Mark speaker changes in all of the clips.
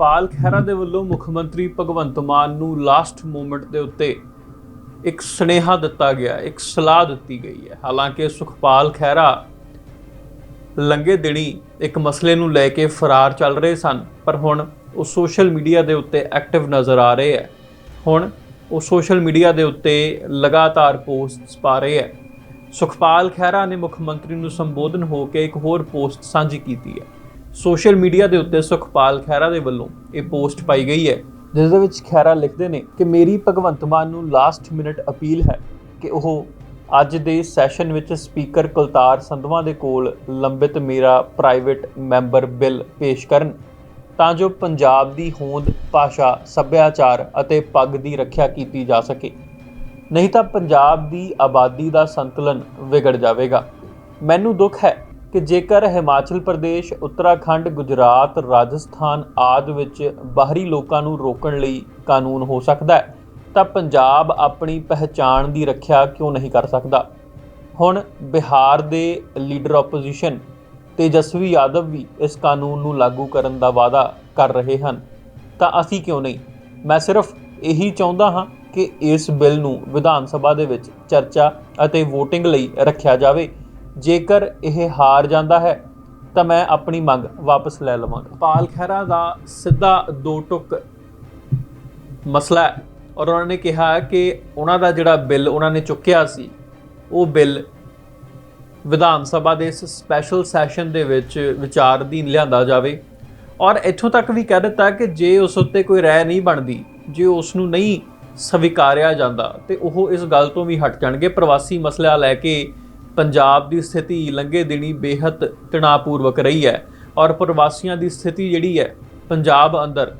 Speaker 1: ਸੁਖਪਾਲ ਖਹਿਰਾ ਦੇ ਵੱਲੋਂ ਮੁੱਖ ਮੰਤਰੀ ਭਗਵੰਤ ਮਾਨ ਨੂੰ ਲਾਸਟ ਮੂਮੈਂਟ ਦੇ ਉੱਤੇ ਇੱਕ ਸੁਨੇਹਾ ਦਿੱਤਾ ਗਿਆ, ਇੱਕ ਸਲਾਹ ਦਿੱਤੀ ਗਈ ਹੈ। ਹਾਲਾਂਕਿ ਸੁਖਪਾਲ ਖਹਿਰਾ ਲੰਗੇ ਦਿਨੀ ਇੱਕ ਮਸਲੇ ਨੂੰ ਲੈ ਕੇ ਫਰਾਰ ਚੱਲ ਰਹੇ ਸਨ, ਪਰ ਹੁਣ ਉਹ ਸੋਸ਼ਲ ਮੀਡੀਆ ਦੇ ਉੱਤੇ ਐਕਟਿਵ ਨਜ਼ਰ ਆ ਰਹੇ ਹੈ। ਹੁਣ ਉਹ ਸੋਸ਼ਲ ਮੀਡੀਆ ਦੇ ਉੱਤੇ ਲਗਾਤਾਰ ਪੋਸਟਸ ਪਾ ਰਹੇ ਹੈ। ਸੁਖਪਾਲ ਖਹਿਰਾ ਨੇ ਮੁੱਖ ਮੰਤਰੀ ਨੂੰ ਸੰਬੋਧਨ ਹੋ ਕੇ ਇੱਕ ਹੋਰ ਪੋਸਟ ਸਾਂਝੀ ਕੀਤੀ ਹੈ। ਸੋਸ਼ਲ ਮੀਡੀਆ ਦੇ ਉੱਤੇ ਸੁਖਪਾਲ ਖਹਿਰਾ ਦੇ ਵੱਲੋਂ ਇਹ ਪੋਸਟ ਪਾਈ ਗਈ ਹੈ, ਜਿਸ ਦੇ ਵਿੱਚ ਖਹਿਰਾ ਲਿਖਦੇ ਨੇ ਕਿ ਮੇਰੀ ਭਗਵੰਤ ਮਾਨ ਨੂੰ ਲਾਸਟ ਮਿੰਟ ਅਪੀਲ ਹੈ ਕਿ ਉਹ ਅੱਜ ਦੇ ਸੈਸ਼ਨ ਵਿੱਚ ਸਪੀਕਰ ਕੁਲਤਾਰ ਸੰਧਵਾ ਦੇ ਕੋਲ ਲੰਬਿਤ ਮੇਰਾ ਪ੍ਰਾਈਵੇਟ ਮੈਂਬਰ ਬਿੱਲ ਪੇਸ਼ ਕਰਨ, ਤਾਂ ਜੋ ਪੰਜਾਬ ਦੀ ਹੋਂਦ, ਭਾਸ਼ਾ, ਸੱਭਿਆਚਾਰ ਅਤੇ ਪੱਗ ਦੀ ਰੱਖਿਆ ਕੀਤੀ ਜਾ ਸਕੇ। ਨਹੀਂ ਤਾਂ ਪੰਜਾਬ ਦੀ ਆਬਾਦੀ ਦਾ ਸੰਤੁਲਨ ਵਿਗੜ ਜਾਵੇਗਾ। ਮੈਨੂੰ ਦੁੱਖ ਹੈ ਕਿ ਜੇਕਰ ਹਿਮਾਚਲ ਪ੍ਰਦੇਸ਼, ਉੱਤਰਾਖੰਡ, ਗੁਜਰਾਤ, ਰਾਜਸਥਾਨ ਆਦਿ ਵਿੱਚ ਬਾਹਰੀ ਲੋਕਾਂ ਨੂੰ ਰੋਕਣ ਲਈ ਕਾਨੂੰਨ ਹੋ ਸਕਦਾ ਹੈ, ਤਾਂ ਪੰਜਾਬ ਆਪਣੀ ਪਹਿਚਾਣ ਦੀ ਰੱਖਿਆ ਕਿਉਂ ਨਹੀਂ ਕਰ ਸਕਦਾ? ਹੁਣ ਬਿਹਾਰ ਦੇ ਲੀਡਰ ਆਪੋਜੀਸ਼ਨ ਤੇਜਸਵੀ ਯਾਦਵ ਵੀ ਇਸ ਕਾਨੂੰਨ ਨੂੰ ਲਾਗੂ ਕਰਨ ਦਾ ਵਾਅਦਾ ਕਰ ਰਹੇ ਹਨ। ਤਾਂ ਅਸੀਂ ਕਿਉਂ ਨਹੀਂ? ਮੈਂ ਸਿਰਫ ਇਹੀ ਚਾਹੁੰਦਾ ਹਾਂ ਕਿ ਇਸ ਬਿੱਲ ਨੂੰ ਵਿਧਾਨ ਸਭਾ ਦੇ ਵਿੱਚ ਚਰਚਾ ਅਤੇ VOTING ਲਈ ਰੱਖਿਆ ਜਾਵੇ। ਜੇਕਰ ਇਹ ਹਾਰ ਜਾਂਦਾ ਹੈ, ਤਾਂ ਮੈਂ ਆਪਣੀ ਮੰਗ ਵਾਪਸ ਲੈ ਲਵਾਂਗਾ। ਪਾਲ ਖਹਿਰਾ ਦਾ ਸਿੱਧਾ ਦੋ ਟੁਕ ਮਸਲਾ ਹੈ ਔਰ ਉਹਨਾਂ ਨੇ ਕਿਹਾ ਕਿ ਉਹਨਾਂ ਦਾ ਜਿਹੜਾ ਬਿੱਲ ਉਹਨਾਂ ਨੇ ਚੁੱਕਿਆ ਸੀ, ਉਹ ਬਿੱਲ ਵਿਧਾਨ ਸਭਾ ਦੇ ਇਸ ਸਪੈਸ਼ਲ ਸੈਸ਼ਨ ਦੇ ਵਿੱਚ ਵਿਚਾਰ ਵਿਚਾਰਧੀਨ ਲਿਆਂਦਾ ਜਾਵੇ ਔਰ ਇੱਥੋਂ ਤੱਕ ਵੀ ਕਹਿ ਦਿੱਤਾ ਕਿ ਜੇ ਉਸ ਉੱਤੇ ਕੋਈ ਰਾਏ ਨਹੀਂ ਬਣਦੀ, ਜੇ ਉਸ ਨੂੰ ਨਹੀਂ ਸਵੀਕਾਰਿਆ ਜਾਂਦਾ, ਤੇ ਉਹ ਇਸ ਗੱਲ ਤੋਂ ਵੀ ਹਟ ਜਾਣਗੇ। ਪ੍ਰਵਾਸੀ ਮਸਲਾ ਲੈ ਕੇ ਪੰਜਾਬ ਦੀ ਸਥਿਤੀ ਲੰਘੇ ਦਿਨੀ ਬੇਹੱਦ ਤਣਾਅਪੂਰਵਕ ਰਹੀ ਹੈ ਔਰ ਪ੍ਰਵਾਸੀਆਂ ਦੀ ਸਥਿਤੀ ਜਿਹੜੀ ਹੈ ਪੰਜਾਬ ਅੰਦਰ,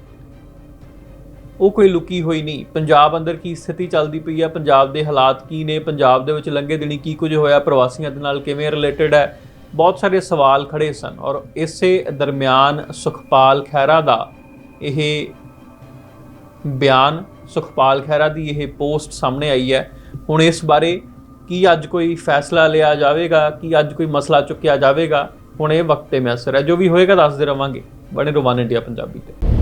Speaker 1: ਉਹ ਕੋਈ ਲੁਕੀ ਹੋਈ ਨਹੀਂ। ਪੰਜਾਬ ਅੰਦਰ ਕੀ ਸਥਿਤੀ ਚੱਲਦੀ ਪਈ ਹੈ? ਪੰਜਾਬ ਦੇ ਹਾਲਾਤ ਕੀ ਨੇ? ਪੰਜਾਬ ਦੇ ਵਿੱਚ ਲੰਘੇ ਦਿਨੀ ਕੀ ਕੁਝ ਹੋਇਆ? ਪ੍ਰਵਾਸੀਆਂ ਦੇ ਨਾਲ ਕਿਵੇਂ ਰਿਲੇਟਡ ਹੈ? ਬਹੁਤ ਸਾਰੇ ਸਵਾਲ ਖੜੇ ਸਨ ਔਰ ਇਸੇ ਦਰਮਿਆਨ ਸੁਖਪਾਲ ਖਹਿਰਾ ਦਾ ਇਹ ਬਿਆਨ, ਸੁਖਪਾਲ ਖਹਿਰਾ ਦੀ ਇਹ ਪੋਸਟ ਸਾਹਮਣੇ ਆਈ ਹੈ। ਹੁਣ ਇਸ ਬਾਰੇ ਕੀ ਅੱਜ ਕੋਈ ਫੈਸਲਾ ਲਿਆ ਜਾਵੇਗਾ? ਕੀ ਅੱਜ ਕੋਈ ਮਸਲਾ ਚੁੱਕਿਆ ਜਾਵੇਗਾ? ਹੁਣ ਇਹ ਵਕਤ ਤੇ ਮੈਸਰ ਹੈ। ਜੋ ਵੀ ਹੋਏਗਾ ਦੱਸਦੇ ਰਵਾਂਗੇ। ਬਣੇ ਰਵਾਨ ਇੰਡੀਆ ਪੰਜਾਬੀ ਤੇ।